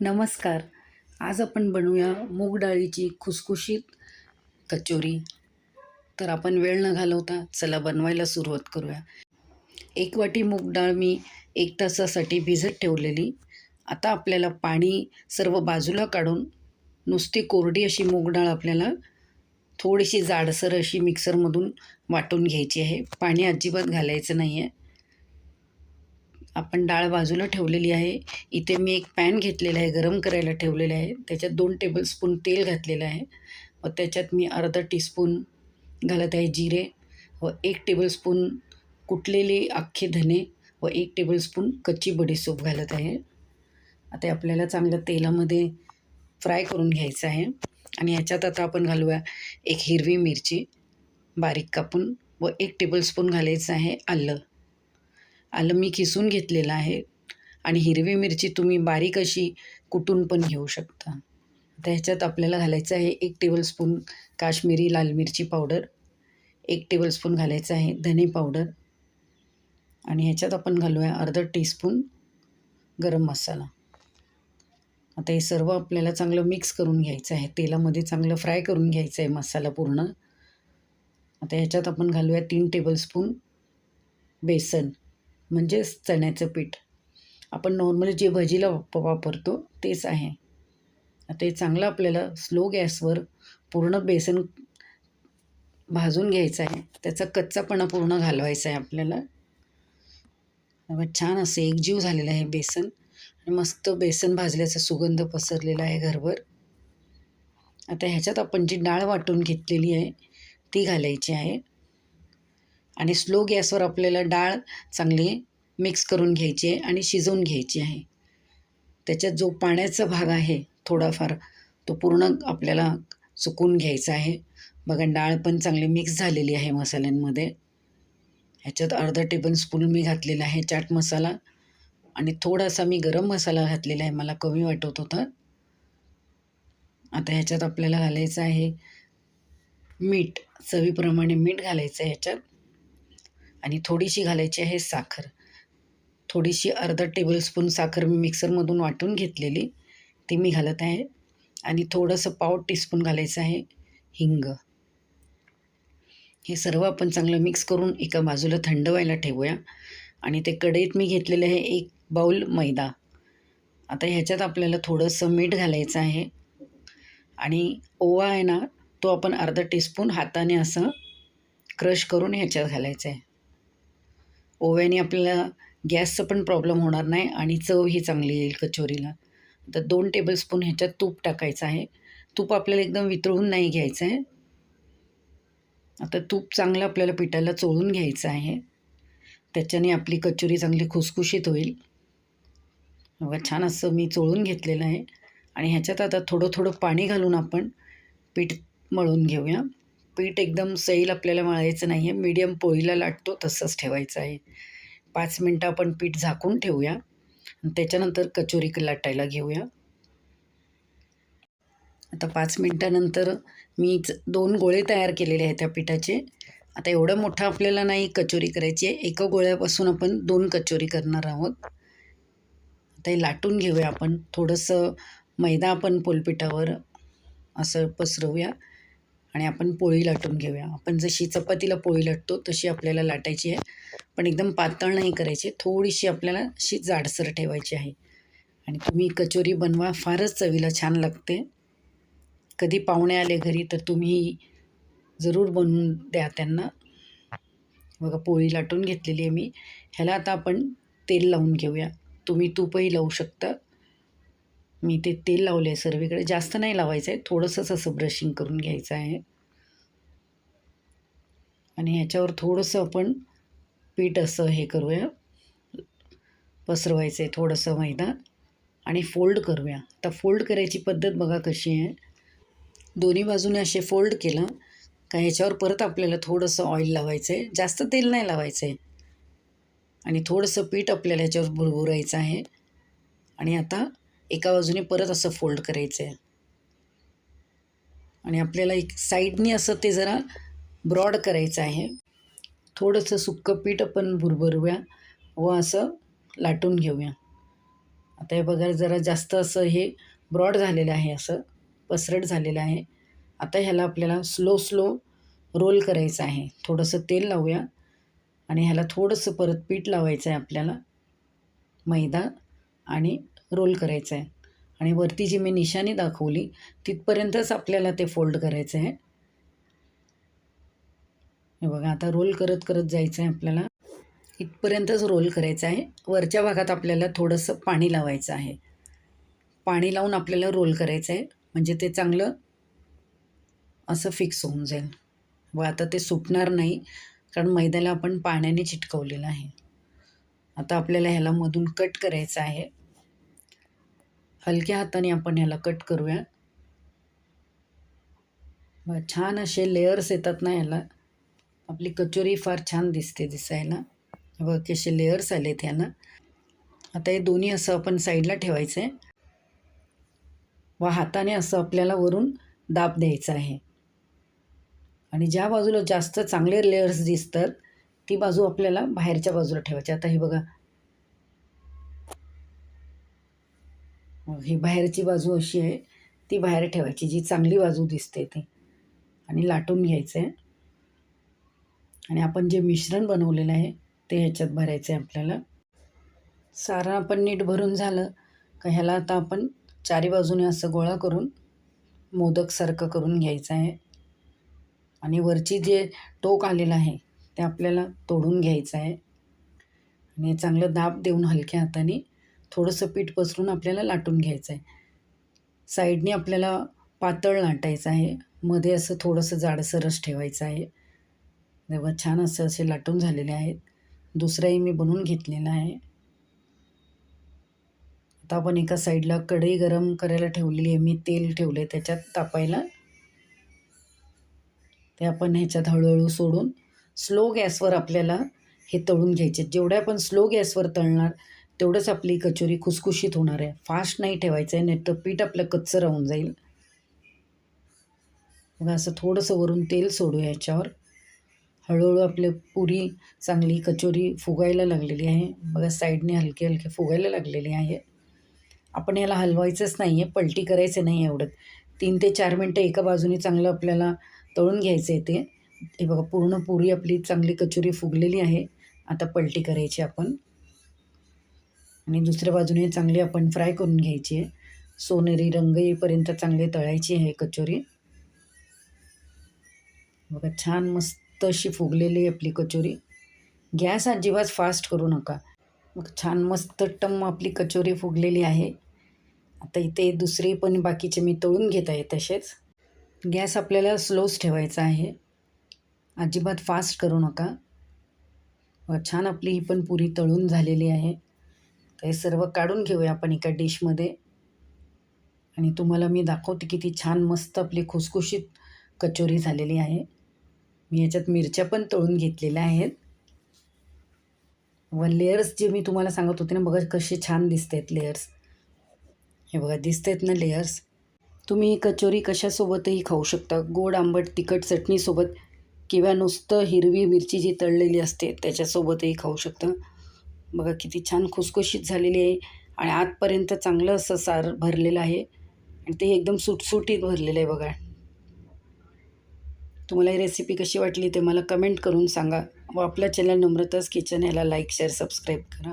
नमस्कार. आज आपण बनवूया मूग डाळीची खुसखुशीत कचोरी. तर आपण वेळ न घालवता चला बनवायला सुरुवात करूया. एक वाटी मूग डाळ मी एक तासासाठी भिजत ठेवलेली. आता आपल्याला पाणी सर्व बाजूला काढून नुसती कोरडी अशी मूग डाळ आपल्याला थोडीशी जाडसर अशी मिक्सरमधून वाटून घ्यायची आहे. पाणी अजिबात घालायचं नाही आहे आपण डाळ बाजूला ठेवलेली आहे. इथे मी एक पॅन घेतलेला आहे गरम करायला ठेवलेलं आहे. त्याच्यात दोन टेबलस्पून तेल घातलेलं आहे. व त्याच्यात मी अर्धा टीस्पून घालत आहे जिरे व एक टेबलस्पून कुटलेले अख्खे धने व एक टेबलस्पून कच्ची बडीसोप घालत आहे. आता आपल्याला चांगलं तेलामध्ये फ्राय करून घ्यायचं आहे. आणि ह्याच्यात आता आपण घालूया एक हिरवी मिरची बारीक कापून व एक टेबलस्पून घालायचं आहे आलं. आलं मी किसून घेतलेलं आहे. आणि हिरवी मिरची तुम्ही बारीक अशी कुटून पण घेऊ शकता. आता ह्याच्यात आपल्याला घालायचं आहे एक टेबलस्पून काश्मीरी लाल मिरची पावडर एक टेबलस्पून घालायचं आहे धने पावडर आणि ह्याच्यात आपण घालूया अर्धा टीस्पून गरम मसाला. आता हे सर्व आपल्याला चांगलं मिक्स करून घ्यायचं आहे. तेलामध्ये चांगलं फ्राय करून घ्यायचं आहे मसाला पूर्ण. आता ह्याच्यात आपण घालूया तीन टेबलस्पून बेसन. म्हणजेच चण्याचं पीठ. आपण नॉर्मली जे भजीला वाप वापरतो तेच आहे. आता हे चांगलं आपल्याला स्लो गॅसवर पूर्ण बेसन भाजून घ्यायचं आहे. त्याचा कच्चापणा पूर्ण घालवायचा आहे आपल्याला. छान असं एकजीव झालेलं आहे बेसन. आणि मस्त बेसन भाजल्याचा सुगंध पसरलेला आहे घरभर. आता ह्याच्यात आपण जी डाळ वाटून घेतलेली आहे ती घालायची आहे. आणि स्लो गॅसवर आपल्याला डाळ चांगली मिक्स करून घ्यायची आहे आणि शिजवून घ्यायची आहे. त्याच्यात जो पाण्याचा भाग आहे थोडाफार तो पूर्ण आपल्याला सुकून घ्यायचा आहे. बघा डाळ पण चांगली मिक्स झालेली आहे मसाल्यांमध्ये. ह्याच्यात अर्धा टेबलस्पून मी घातलेला आहे चाट मसाला आणि थोडासा मी गरम मसाला घातलेला आहे मला कमी वाटत होता. आता ह्याच्यात आपल्याला घालायचं आहे मीठ चवीप्रमाणे मीठ घालायचं आहे ह्याच्यात. आणि थोडीशी घालायची आहे साखर. थोडीशी अर्धा टेबलस्पून साखर मी मिक्सरमधून वाटून घेतलेली. ती मी घालत आहे. आणि थोडंसं पाव टीस्पून घालायचं आहे हिंग. हे सर्व आपण चांगलं मिक्स करून एका बाजूला थंड व्हायला ठेवूया. आणि ते कढईत मी घेतलेलं आहे एक बाऊल मैदा. आता ह्याच्यात आपल्याला थोडंसं मीठ घालायचं आहे. आणि ओवा आहे ना तो आपण अर्धा टीस्पून हाताने असं क्रश करून ह्याच्यात घालायचं आहे. ओव्याने आपल्याला गॅसचं पण प्रॉब्लेम होणार नाही आणि चव ही चांगली येईल कचोरीला. तर दोन टेबलस्पून ह्याच्यात तूप टाकायचं आहे. तूप आपल्याला एकदम वितळून नाही घ्यायचं आहे. आता तूप चांगलं आपल्याला पिठाला चोळून घ्यायचं आहे. त्याच्याने आपली कचोरी चांगली खुसखुशीत होईल. बघा छान असं मी चोळून घेतलेलं आहे. आणि ह्याच्यात आता थोडं थोडं पाणी घालून आपण पीठ मळून घेऊया. पीठ एकदम सैल आपल्याला मळायचं नाही आहे मीडियम पोळीला लाटतो तसंच ठेवायचं आहे. पाच मिनटं आपण पीठ झाकून ठेवूया. आणि त्याच्यानंतर कचोरी लाटायला घेऊया. आता पाच मिनटानंतर मी दोन गोळे तयार केलेले आहेत त्या पिठाचे. आता एवढं मोठं आपल्याला नाही कचोरी करायची आहे. एका गोळ्यापासून आपण दोन कचोरी करणार आहोत. आता हे लाटून घेऊया आपण. थोडंसं मैदा आपण पोलपिठावर असं पसरवूया. आणि आपण पोळी लाटून घेऊया. आपण जशी चपातीला पोळी लाटतो तशी आपल्याला लाटायची आहे. पण एकदम पातळ नाही करायची. थोडीशी आपल्याला अशी जाडसर ठेवायची आहे. आणि तुम्ही कचोरी बनवा. फारच चवीला छान लागते. कधी पाहुणे आले घरी तर तुम्ही जरूर बनवून द्या त्यांना. बघा पोळी लाटून घेतलेली आहे मी. ह्याला आता आपण तेल लावून घेऊया. तुम्ही तूपही लावू शकता. मी ते तेल लावले आहे सर्वीकडे. जास्त नाही लावायचं आहे थोडंसंच असं ब्रशिंग करून घ्यायचं आहे. आणि ह्याच्यावर थोडंसं आपण पीठ असं हे करूया. पसरवायचं आहे थोडंसं मैदा आणि फोल्ड करूया. आता फोल्ड करायची पद्धत बघा कशी आहे. दोन्ही बाजूने असे फोल्ड केलं का ह्याच्यावर परत आपल्याला थोडंसं ऑइल लावायचं आहे जास्त तेल नाही लावायचं आहे आणि थोडंसं पीठ आपल्याला ह्याच्यावर भुरभुरायचं आहे. आणि आता एका बाजूने परत असं फोल्ड करायचं आहे आणि आपल्याला एक साईडनी असं ते जरा ब्रॉड करायचं आहे. थोडंसं सुक्कं पीठ आपण भुरभरूया व असं लाटून घेऊया. आता हे बघा जरा जास्त असं हे ब्रॉड झालेलं आहे असं पसरट झालेलं आहे. आता ह्याला आपल्याला स्लो स्लो रोल करायचं आहे. थोडंसं तेल लावूया आणि ह्याला थोडंसं परत पीठ लावायचं आहे आपल्याला. मैदा आणि रोल करायचं आहे आणि वरती जी मी निशाणी दाखवली तिथपर्यंतच आपल्याला ते फोल्ड करायचं आहे हे बघा आता रोल करत करत जायचं आहे आपल्याला. इथपर्यंतच रोल करायचं आहे. वरच्या भागात आपल्याला थोडंसं पाणी लावायचं आहे. पाणी लावून आपल्याला रोल करायचं आहे. म्हणजे ते चांगलं असं फिक्स होऊन जाईल. व आता ते सुटणार नाही कारण मैद्याला आपण पाण्याने चिटकवलेलं आहे. आता आपल्याला ह्याला मधून कट करायचं आहे. हलक्या हाताने आपण ह्याला कट करूया. छान असे लेयर्स येतात ना ह्याला. आपली कचोरी फार छान दिसते दिसायला. बघ कसे लेयर्स आलेत ह्याला. आता हे दोन्ही असं आपण साईडला ठेवायचं आहे. व हाताने असं आपल्याला वरून दाब द्यायचा आहे. आणि ज्या बाजूला जास्त चांगले लेयर्स दिसतात ती बाजू आपल्याला बाहेरच्या बाजूला ठेवायची. आता हे बघा ही बाहेरची बाजू अशी आहे ती बाहेर ठेवायची जी चांगली बाजू दिसते ती. आणि लाटून घ्यायचं. आहे आणि आपण जे मिश्रण बनवलेलं आहे ते ह्याच्यात भरायचं आहे आपल्याला. सारं आपण नीट भरून झालं का ह्याला आता आपण चारी बाजूने असं गोळा करून मोदकसारखं करून घ्यायचं आहे. आणि वरची जे टोक आलेलं आहे ते आपल्याला तोडून घ्यायचं आहे. आणि चांगलं दाब देऊन हलक्या हाताने थोडंसं पीठ पसरून आपल्याला लाटून घ्यायचं आहे साईडने आपल्याला पातळ लाटायचं आहे. मध्ये असं थोडंसं जाडसरस ठेवायचं आहे. तेव्हा छान असं असे लाटून झालेले आहेत. दुसराही मी बनवून घेतलेला आहे. आता आपण एका साईडला कढई गरम करायला ठेवलेली आहे. मी तेल ठेवलं आहे त्याच्यात तापायला. ते आपण ह्याच्यात हळूहळू सोडून स्लो गॅसवर आपल्याला हे तळून घ्यायचे. जेवढ्या आपण स्लो गॅसवर तळणार तेवढंच आपली कचोरी खुसखुशीत होणार आहे. फास्ट नाही ठेवायचं आहे नाही तर पीठ आपलं कच्चं राहून जाईल. बघा असं थोडंसं वरून तेल सोडूया याच्यावर. हळूहळू आपली पुरी चांगली कचोरी फुगायला लागलेली आहे. बघा साईडने हलके हलके फुगायला लागलेली आहे. आपण याला हलवायचंच नाही आहे पलटी करायचं नाही एवढं. तीन ते चार मिनटं एका बाजूने चांगलं आपल्याला तळून घ्यायचं आहे ते. हे बघा पूर्ण पुरी आपली चांगली कचोरी फुगलेली आहे. आता पलटी करायची आपण. आणि दुसऱ्या बाजूने चांगली आपण फ्राय करून घ्यायची आहे. सोनेरी रंग येईपर्यंत चांगली तळायची आहे कचोरी. बघा छान मस्त अशी फुगलेली आपली कचोरी. गॅस अजिबात फास्ट करू नका. मग छान मस्त टम आपली कचोरी फुगलेली आहे. आता इथे दुसरे पण बाकीचे मी तळून घेत आहे तसेच. गॅस आपल्याला स्लोच ठेवायचा आहे. अजिबात फास्ट करू नका. छान आपली ही पण पुरी तळून झालेली आहे. तर हे सर्व काढून घेऊया आपण एका डिशमध्ये. आणि तुम्हाला मी दाखवते किती छान मस्त आपली खुसखुशीत कचोरी झालेली आहे. मी याच्यात मिरच्या पण तळून घेतलेल्या आहेत. व लेयर्स जे मी तुम्हाला सांगत होते ना बघा कसे छान दिसत आहेत लेयर्स हे बघा दिसत आहेत ना लेयर्स तुम्ही ही कचोरी कशासोबतही खाऊ शकता. गोड आंबट तिखट चटणीसोबत किंवा नुसतं हिरवी मिरची जी तळलेली असते त्याच्यासोबतही खाऊ शकता. बघा किती छान खुसखुशीत झालेली आहे आणि आतपर्यंत चांगलं असं सार भरलेलं आहे. आणि ते एकदम सुटसुटीत भरलेलं आहे बघा. तुम्हाला ही रेसिपी कशी वाटली ते मला कमेंट करून सांगा. व आपल्या चॅनल नम्रताच किचन याला लाईक शेअर सबस्क्राईब करा.